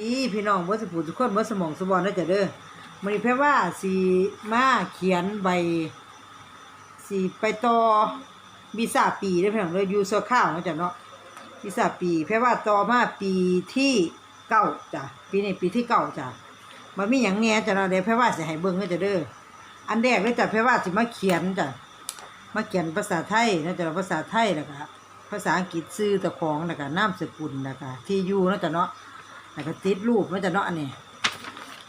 ดีพี่น้องบ่สปูทุกคนบ่สมองสมบอนนะจ๊ะเด้อมื้อนี้แพ่ว่าสิมาเขียนใบสิไปต่อวีซ่าปีเด้พี่น้องเด้ออยู่ซัวข้าวนะจ๊ะเนาะวีซ่าปีแพ่ว่าต่อมาปีที่เก้าจ้ะปีนี้ปีที่เก้าจ้ะมันมีหยังแหน่จ้ะเนาะเดี๋ยวแพ่ว่าสิให้เบิ่งนาะจ๊ะเด้ออันแรกเลยจ้ะแพ่ว่าสิมาเขียนจ้ะมาเขียนภาษาไทยนะจ๊ะภาษาไทยแล้วก็ภาษาอังกฤษชื่อตะของแล้วก็นามสกุลแล้วก็ที่อยู่นะจ๊ะเนาะ แล้วก็ติดรูปมันจะเนาะอันนี้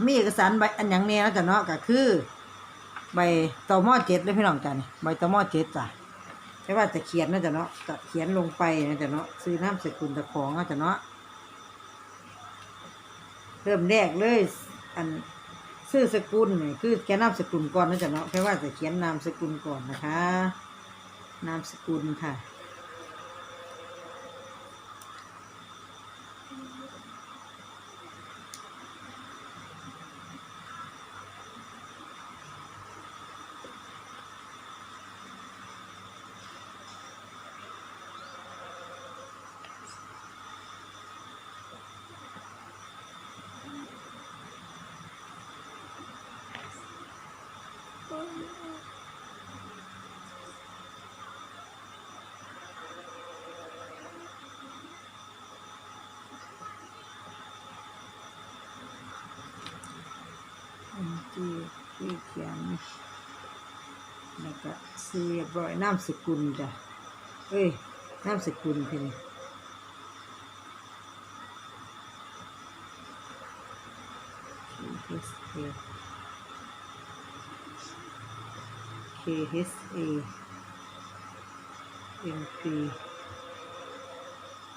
มีเอกสารใบอันหยังเนี่ยนะจะเนาะก็คือ ใบตอมอเจ็ดเลยพี่น้องจ้ะนี่ใบตอมอเจ็ดจ้ะไม่ว่าจะเขียนนะจะเนาะจะเขียนลงไปนะจะเนาะซื้อน้ำสกุลตะของนะจะเนาะเริ่มแรกเลย อันซื้อสกุลนี่คือแกนามสกุลก่อนนะจะเนาะแค่ว่าจะเขียนนามสกุลก่อนนะคะ นามสกุลค่ะ อัน ที่ที่เขียนแล้วก็ซื้อเรียบร้อยนามสกุลจ้ะเอ้ยนามสกุลทีนี้ K H A M P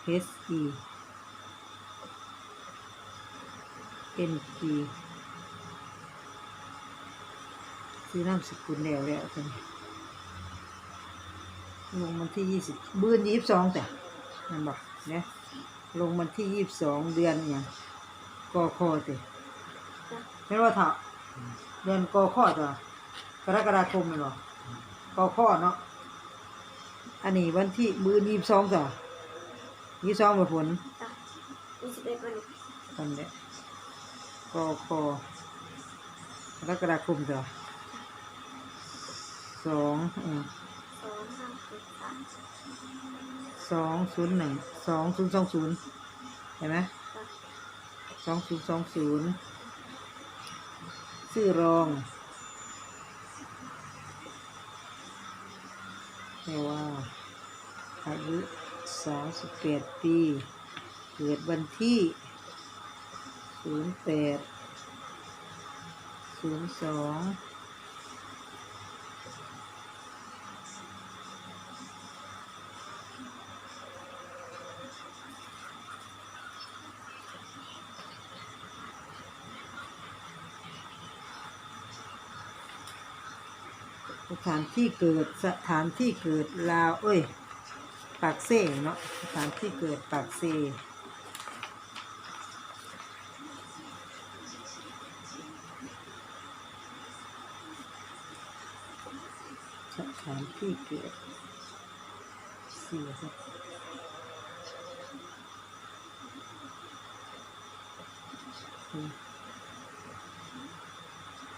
H E N P ซื้อนามสกุลแล้วแล้วกันลงวันที่ยี่สิบบื้นยี่สิบสองจ้ะนั่นบอกเนี่ยลงวันที่ยี่สิบสองเดือนเนี่ยกอคอติไม่ว่าเถอะเดือนกอข้อจ้ะกรกฎาคมเลยหรอกอข้อเนาะอันนี้วันที่บื้นยี่สิบสองจ้ะยี่สิบสองมาผลจ้ะยี่สิบเอ็ดวันนี้กันเนี่ยกอคอกรกฎาคมจ้ะ สองอืมสองห้าหกสามสองศูนย์หนึ่งสองศูนย์สองศูนย์เห็นไหมสองศูนย์สองศูนย์ชื่อรองเรียกว่าอายุสามสิบแปดปีเกิดวันที่ศูนย์แปดศูนย์สอง สถานที่เกิดสถานที่เกิดลาวเอ้ยปากเซ่เนาะสถานที่เกิดปากเซ่สถานที่เกิดเสียครับอืม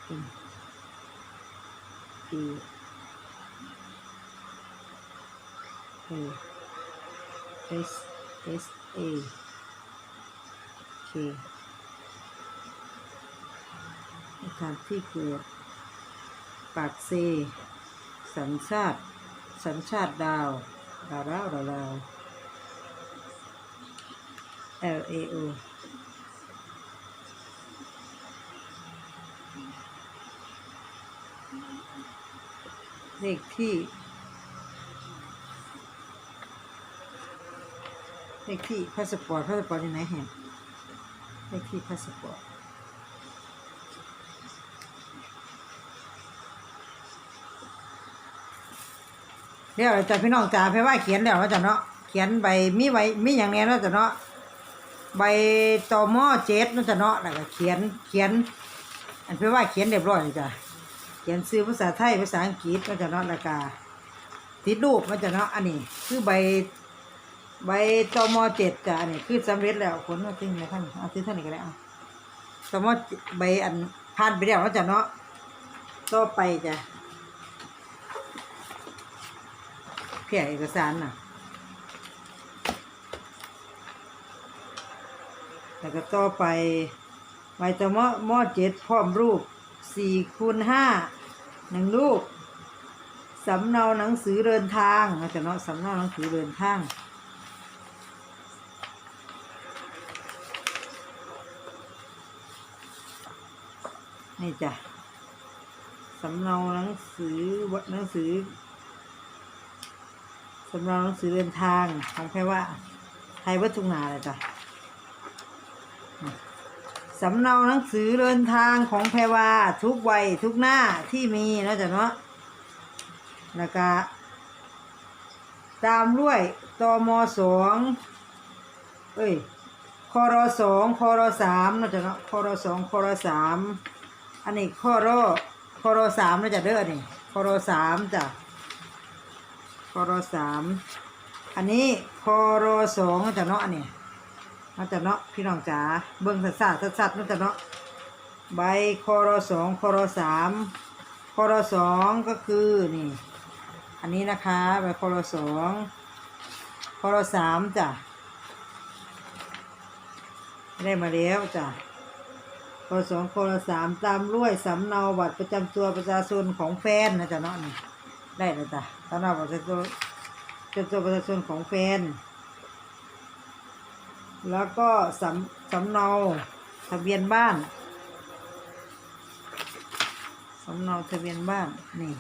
อืม ปีเอ S S A K สถานที่เกิดปากเซ สัญชาติ สัญชาติดาวดาวดาวดาวดาว L A O เลขที่ เลขที่พาสปอร์ตพาสปอร์ตอยู่ไหนแห่งเลขที่พาสปอร์ตเดี๋ยวจะพี่น้องจ๋าไปว่าเขียนแล้วว่าจะเนาะเขียนใบมีใบมีอย่างเนี้ยนาะจะเนาะใบตอมอเจ็ดเนาะจะเนาะแล้วก็เขียนเขียน อันไปว่าเขียนเรียบร้อยเลยจ้ะ เขียนซื้อภาษาไทยภาษาอังกฤษเนจะเนาะแล้วก็ติดรูปเนจะเนาะอันนี้ คือใบใบตมเจ็ดจ้ะอันนี้คือสำเร็จแล้วผลมาทิ้งเลยท่านเอาทิ้งท่านนี้ก็ได้เอาตมใบอันผ่านไปแล้วแล้วจ้ะเนาะต่อไปจ้ะเพียเอกสารน่ะแล้วก็ต่อไปใบตมมอเจ็ดพร้อมรูป สี่คูณห้าหนึ่งรูปสำเนาหนังสือเดินทางนะจ๊ะเนาะสำเนาหนังสือเดินทางนี่จ้ะสำเนาหนังสือวหนังสือสำเนาหนังสือเดินทางของแค่ว่าไทยวัตถุนาเลยจ้ะ สำเนาหนังสือเดินทางของแพรวาทุกวัยทุกหน้าที่มีนะจ๊ะเนาะแล้วก็ตามด้วยตมสองเอ้ยคอรอสองคอรอสามนะจ๊ะเนาะคอรอสองคอรอสามอันนี้คอรอคอรอสามนะจ๊ะเด้อนี่คอรอสามจ้ะคอรอสามอันนี้คอรอสองนะจ๊ะเนาะอันนี้ นะจ๊ะเนาะพี่น้องจ๋าเบิ้งสัดสัดสัดๆนะจ๊ะเนาะใบคอรสองคอรสามคอรสองก็คือนี่อันนี้นะคะใบคอรสองคอรสามจ้ะได้มาแล้วจ้ะคอรสองคอรสามตามด้วยสำเนาบัตรประจำตัวประชาชนของแฟนนะจ๊ะเนาะนี่ได้แล้วจ้ะสำเนาบัตรประจำตัวประจำตัวประชาชนของแฟน แล้วก็สำสำเนาทะเบียนบ้านสำเนาทะเบียนบ้านนี่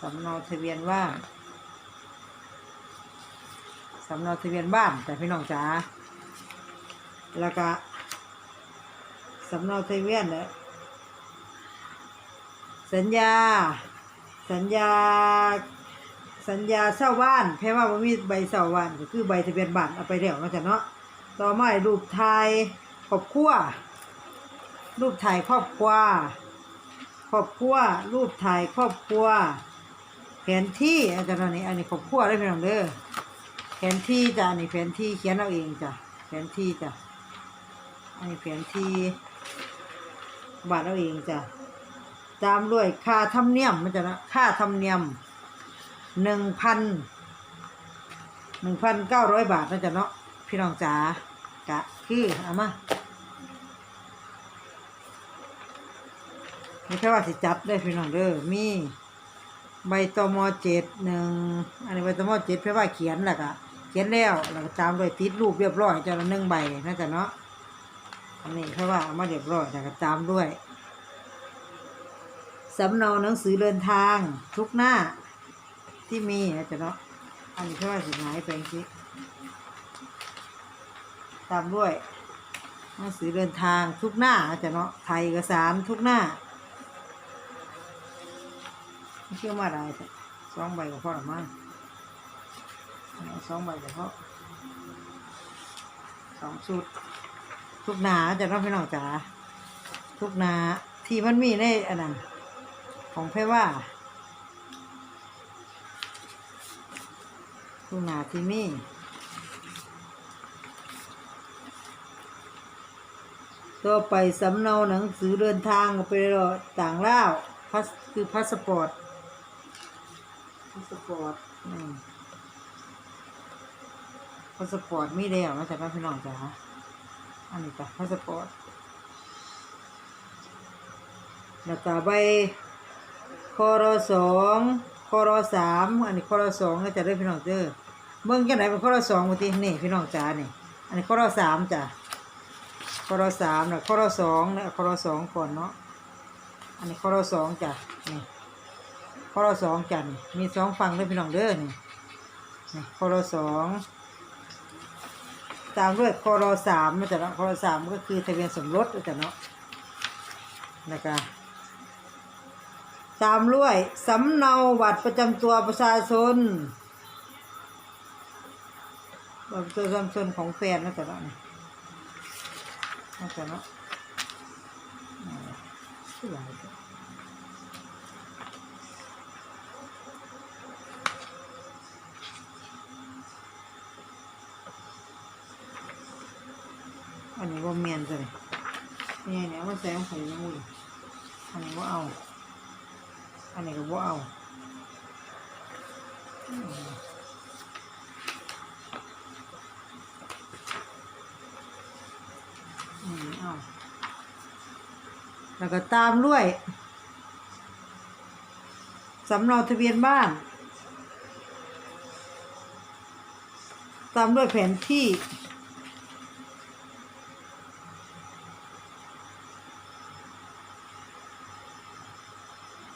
สำเนาทะเบียนบ้านสำเนาทะเบียนบ้านแต่พี่น้องจ๋าแล้วก็สำเนาทะเบียนเนี่ยสัญญา สัญญา สัญญาเช่าบ้านแค่ว่ามันมีใบเช่าบ้านก็คือใบทะเบียนบ้านเอาไปแล้วนะจ๊ะเนาะ ต่อมารูปถ่ายครอบครัวรูปถ่ายครอบครัวครอบครัวรูปถ่ายครอบครัวแผนที่อาจารย์นนี้อันนี้ครอบครัวได้พี่น้องเด้อแผนที่จ้ะอันนี้แผนที่เขียนเอาเองจ้ะแผนที่จ้ะอันนี้แผนที่บาทเอาเองจ้ะตามด้วยค่าธรรมเนียมมันจะนะค่าธรรมเนียมหนึ่งพันหนึ่งพันเก้าร้อยบาทนะจ๊ะเนาะ พี่น้องจ๋ากะคือเอามาไม่ใช่ว่าสิจับได้พี่น้องเด้อมีใบตมอเจ็ดหนึ่งอันนี้ใบตมอเจ็ดเพื่อว่าเขียนแหละก็เขียนแล้วแล้วก็ตามด้วยติดรูปเรียบร้อยเจ้าละหนึ่งใบนะจ๊ะเนาะอันนี้เพื่อว่าเอามาเรียบร้อยแล้วก็ตามด้วยสำเนาหนังสือเดินทางทุกหน้าที่มีนะจ๊ะเนาะอันนี้เพื่อว่าสิหายไปจริง ตามด้วยหนังสือเดินทางทุกหน้านะจ๊ะเนาะไทยเอกสารทุกหน้าเชื่อมาได้สองใบก็พอละมั้งสองใบก็พอสองชุด ทุกหนาจะน้องพี่น้องจ๋าทุกหนาที่มันมีในอันนั้นของเพว่า ทุกหนาที่มี ต่อไปสำเนาหนังสือเดินทางไปรอต่างล่าวพาสคือพาสปอร์ตพาสปอร์ตอืมพาสปอร์ตมีแล้วนะจ๊ะพี่น้องจ๋าอันนี้จ้ะพาสปอร์ตแล้วก็ใบคอรสองคอรสามอันนี้คอรสองนะจ๊ะเด้อพี่น้องเด้อเบิ่งจังไหนเป็นคอรสองมาทีนี่พี่น้องจ๋านี่อันนี้คอรสามจ้ะ คอรสามนะคอรสองนะคอรสองก่อนเนาะอันนี้คอรสองจ้ะนี่คอรสองจันมีสองฝั่งด้วยพี่น้องเด้อนี่นี่คอรสองตามด้วยคอรสามนะจ๊ะเนาะคอรสามก็คือทะเบียนสมรสนะจ๊ะเนาะแล้วก็ตามด้วยสำเนาบัตรประจำตัวประชาชนบัตรประจำชนของแฟนนะจ๊ะเนาะ น่เนาะสวยอันนี้ว่าเมียนจะเลยนี่เนี่ยว่าแซงใส่ยังอุ่อันนี้ว่าเอา อันนี้ก็ว่าเอา เอาแล้วก็ตามด้วยสำเนาทะเบียนบ้าน ตามด้วยแผนที่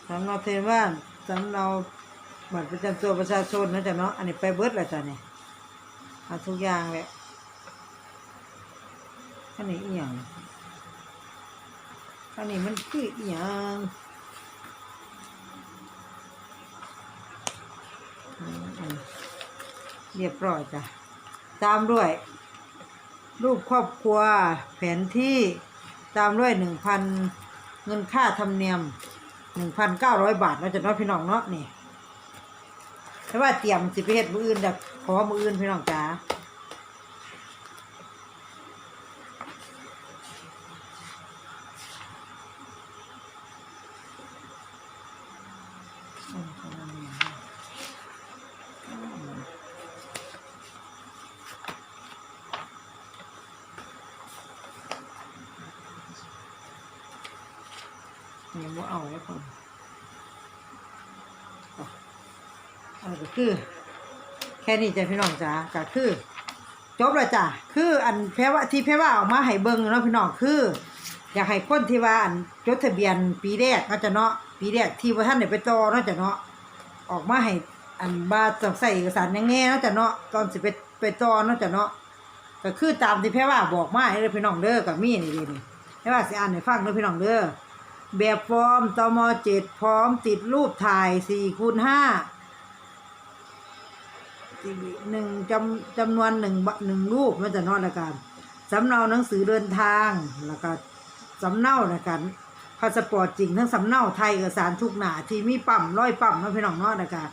สำเนาทะเบียนบ้านสำเนาบัตรประจำตัวประชาชนนะจ๊ะเนาะอันนี้ไปเบิร์ดแล้วจ้ะเนี่ยเอาทุกอย่างแห ละอันนี้อีหยังอันนี้มันคืออีหยังเรียบร้อยจ้ะ ตามด้วย รูปครอบครัวแผนที่ตามด้วยหนึ่งพันเงินค่าธรรมเนียมหนึ่งพันเก้าร้อยบาทเราจะน้อยพี่น้องเนาะนี่แต่ว่าเตรียมสิไปเฮ็ดมืออื่นเด็กขอมืออื่นพี่น้องจ๋าอืมประมาณนี้อืม ยังบ่เอาแล้วคนอ่อันก็คือ แค่นี้จ้ะพี่น้องจ๋าก็คือ จบแล้วจ้ะคืออันแพ้ว่าที่แพ้ว่าออกมาให้เบิ่งเนาะพี่น้องคือ อยากให้คนที่ว่าอันจดทะเบียนปีแรกเนาะจ้ะเนาะปีแรกที่ว่าท่านได้ไปต่อเนาะจ้ะเนาะออกมาให้อันบาต้องใส่เอกสารแน่เนาะจ้ะเนาะตอนสิไปไปต่อเนาะจ้ะเนาะก็คือตามที่แพ้ว่าบอกมาให้เด้อพี่น้องเด้อกับมีนี่เด้นี่แพ้ว่าสิอ่านให้ฟังเด้อพี่น้องเด้อ แบบฟอร์มตมเจ็ดพร้อมติดรูปถ่ายสี่คูณห้าหนึ่งจำจำนวนหนึ่งหนึ่งรูปมันจะนอดละกันสำเนาหนังสือเดินทางแล้วก็สำเนาละกันพาสปอร์ตจริงทั้งสำเนาไทยเอกสารทุกหนาที่มีปั๊มร้อยปั๊มเนาะพี่น้องนาะละกัน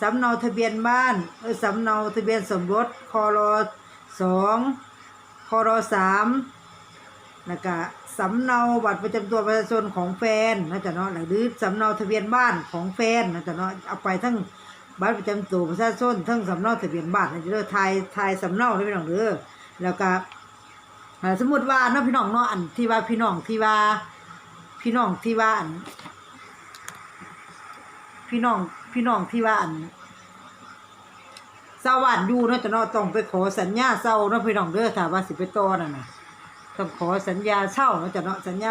สำเนาทะเบียนบ้านเออสำเนาทะเบียนสมรสคอรสองคอรสาม แล้วก็สำเนาบัตรประจำตัวประชาชนของแฟนนะจ๊ะเนาะหรือสำเนาทะเบียนบ้านของแฟนนะจ๊ะเนาะเอาไปทั้งบัตรประจำตัวประชาชนทั้งสำเนาทะเบียนบ้านนะจ๊ะเด้อทายทายสำเนาได้พี่น้องเด้อแล้วก็สมมติว่าเนาะพี่น้องเนาะอันที่ว่าพี่น้องที่ว่าพี่น้องที่ว่าอันพี่น้องพี่น้องที่ว่าอันเศร้าบ้านอยู่เนาะจ๊ะเนาะต้องไปขอสัญญาเศร้าเนาะพี่น้องเด้อถ้าว่าสิไปต่อนั่นน่ะ ต้องขอสัญญาเช่าเนาะจ้ะเนาะสัญญา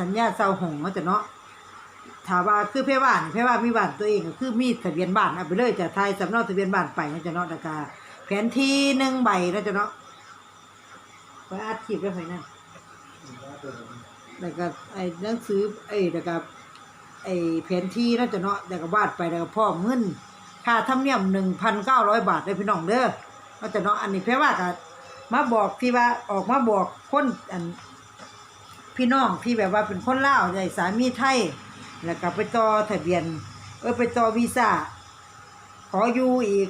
สัญญาเช่าหงเนาะจ้ะเนาะถามว่าคือเพ่บ้านเพ่บ้านมีบ้านตัวเองก็คือมีทะเบียนบ้านเอาไปเลยจ้ะไทยสำเนาทะเบียนบ้านไปเนาะจ้ะเนาะแล้วก็แผนที่หนึ่งใบเนาะจ้ะเนาะไปอัดคลิปไว้ไว้นั่นแล้วก็ไอ้หนังสือไอ้แล้วก็ไอ้แผนที่เนาะจ้ะเนาะแล้วก็วาดไปแล้วก็พ่อมเงินค่าธรรมเนียมหนึ่งพันเก้าร้อยบาทเลยพี่น้องเด้อเนาะจ้ะเนาะอันนี้เพ่ว่าก็ มาบอกที่ว่าออกมาบอกคนอันพี่น้องที่แบบว่าเป็นคนลาวใหญ่สามีไทย แล้วก็ไปต่อทะเบียน เออไปต่อวีซ่าขออยู่อีก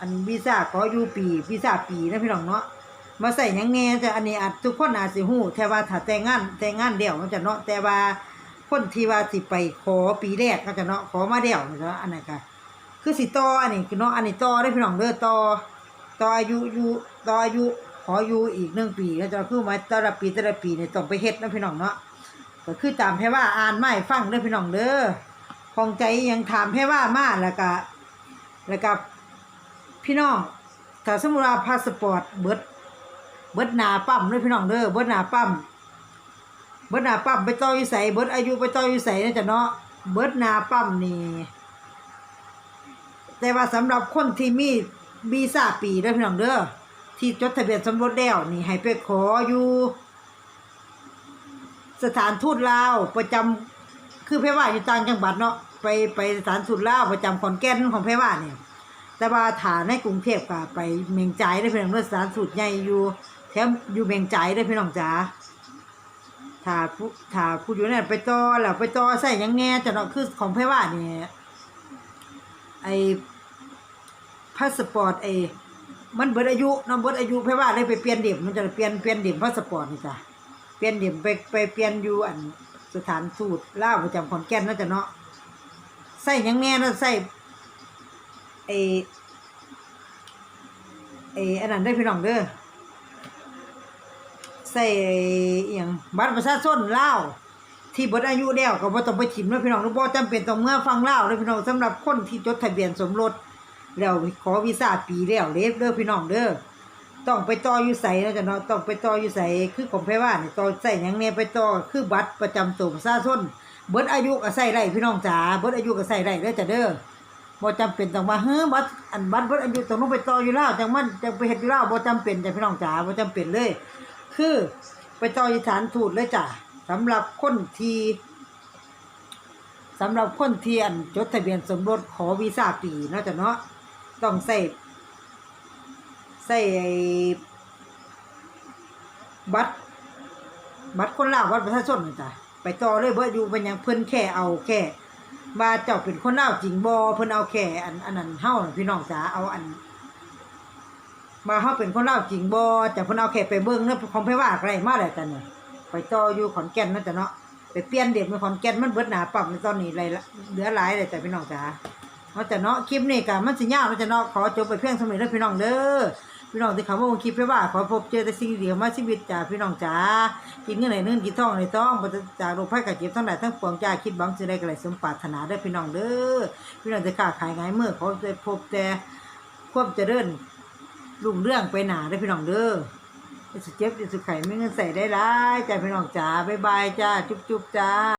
อันวีซ่าขออยู่ปีวีซ่าปีนะพี่น้องเนาะมาใส่หยังแน่แต่อันนี้อาจทุกคนอาจสิฮู้แต่ว่าถ้าแต่งงานแต่งงานเดี่ยวมันจะเนาะแต่ว่าคนที่ว่าสิไปขอปีแรกก็จะเนาะขอมาเดี่ยวนะอันนั้นก็คือสิต่ออันนี้คือเนาะอันนี้ต่อได้พี่น้องเด้อต่อ ต่ออายุอยู่ต่ออายุขออยู่อีกหนึ่งปีก็จะคือหมายแต่ละปีแต่ละปีเนี่ยต้องไปเฮ็ดนะพี่น้องเนาะก็คือตามแพ่ว่าอ่านไม่ฟังเด้อพี่น้องเด้อของใจยังถามแพ่ว่ามาแล้วก็แล้วก็พี่น้องถ้าสมมุติว่าพาสปอร์ตเบิดเบิดหนาปั๊มเด้อพี่น้องเด้อเบิดหนาปั๊มเบิดหนาปั๊มไปต่ออยู่เบิดอายุไปต่ออยู่นะจ๊ะเนาะเบิดหนาปั๊มนี่แต่ว่าสำหรับคนที่มี วีซ่าปีเด้อพี่น้องเด้อที่จดทะเบียนสมรสแล้วนี่ให้ไปขออยู่ สถานทูตลาวประจำคือเพว่าอยู่ต่างจังหวัดเนาะไปไปสถานทูตลาวประจำขอนแก่นของเพว่าเนี่ยแต่ว่าฐานในกรุงเทพก็ไปเมียงใจได้พี่น้องเด้อสถานทูตใหญ่อยู่แถมอยู่เมียงใจได้พี่น้องจ๋าถ้าผู้ถ้าผู้อยู่นั่นไปต่อแล้วไปต่อใส่ยังแน่จะเนาะคือของเพว่าเนี่ยไอ พาสปอร์ตไอมันเบิดอายุนาะเบิดอายุเพราะว่าเลยไปเปลี่ยนเดิมมันจะเปลี่ยนเปลี่ยนเดิมพาสปอร์ตนี่จ้ะเปลี่ยนเดิมไปไปเปลี่ยนอยู่อันสถานทูตลาประจำขอนแก่นเนาจะเนาะใส่ยังแน่เนาะใส่ไอไออันนั้นได้พี่น้องเด้อใส่อ้อหยังบัตรประชาชนลาที่บดอายุแล้วก็บ่ต้องไปถิ่มเนาะพี่น้องเนาะบ่จำเป็นต้องเมื่อฟังเลาเด้อพี่น้องสำหรับคนที่จดทะเบียนสมรส แล้วขอวีซ่าปีแล้วเด้อเด้อพี่น้องเด้อต้องไปต่ออยู่ไสเนาะจ้ะเนาะต้องไปต่ออยู่ไสคือของไผว่านี่ต่อใส่ยังแน่ไปต่อคือบัตรประจำตัวประชาชนเบิดอายุก็ใส่ได้พี่น้องจ๋าเบิดอายุก็ใส่ได้เด้อจ้ะเด้อบ่จำเป็นต้องมาเฮ้อบัตรอันบัตรเบิดอายุต้องลงไปต่ออยู่แล้วจังมันจังไปเฮ็ดอยู่แล้วบ่จำเป็นจ้ะพี่น้องจ๋าบ่จำเป็นเลย คือไปต่ออยู่สถานทูตเลยจ้ะสำหรับคนที่สำหรับคนที่อันจดทะเบียนสมรสขอวีซ่าปีเนาะจ้ะเนาะ ต้องใส่ใส่บัตรบัตรคนลาวบัตรประชาชนจ้ะไปต่อเลยเบ่อยู่เป็นยังเพิ่นแค่เอาแค่ว่าเจ้าเป็นคนลาวจริงบ่เพิ่นเอาแค่อันอันนั้นเฮาพี่น้องจ๋าเอาอันมาเฮาเป็นคนลาวจริงบ่แต่เพิ่นเอาแค่ไปเบิ่งเนาะของไผว่าอะไรมาแล้วจ้ะเนี่ยไปต่ออยู่ขอนแก่นนั่นจ้ะเนาะไปเปลี่ยนเด็กในขอนแก่นมันเบิดหนาปั๊บในตอนนี้เลยละเหลือหลายเลยจ้ะพี่น้องจ๋า เอาแต่เนาะคลิปนี้ก็มันสิยาวมันจะเนาะขอจบไปเพียงเท่านี้แล้วพี่น้องเด้อพี่น้องที่เขาว่าคลิปไปว่าขอพบเจอแต่สิ่งดีๆมาชีวิตจ้าพี่น้องจ๋ากินเงินไหนเงินกินทองไหนทองบ่จะจากโรคภัยไข้เจ็บทั้งหลายทั้งปวงจ้าคิดบังสิได้ก็เลยสมปรารถนาเด้พี่น้องเด้อพี่น้องจะค้าขายง่ายเมื่อขอจะพบแต่ความเจริญรุ่งเรื่องไปหนาเด้พี่น้องเด้อจะเจ็บจะสุขไข่ไม่เงินใส่ได้หลายจ้าพี่น้องจ๋าบ๊ายบายจ้าจุ๊บๆจ้า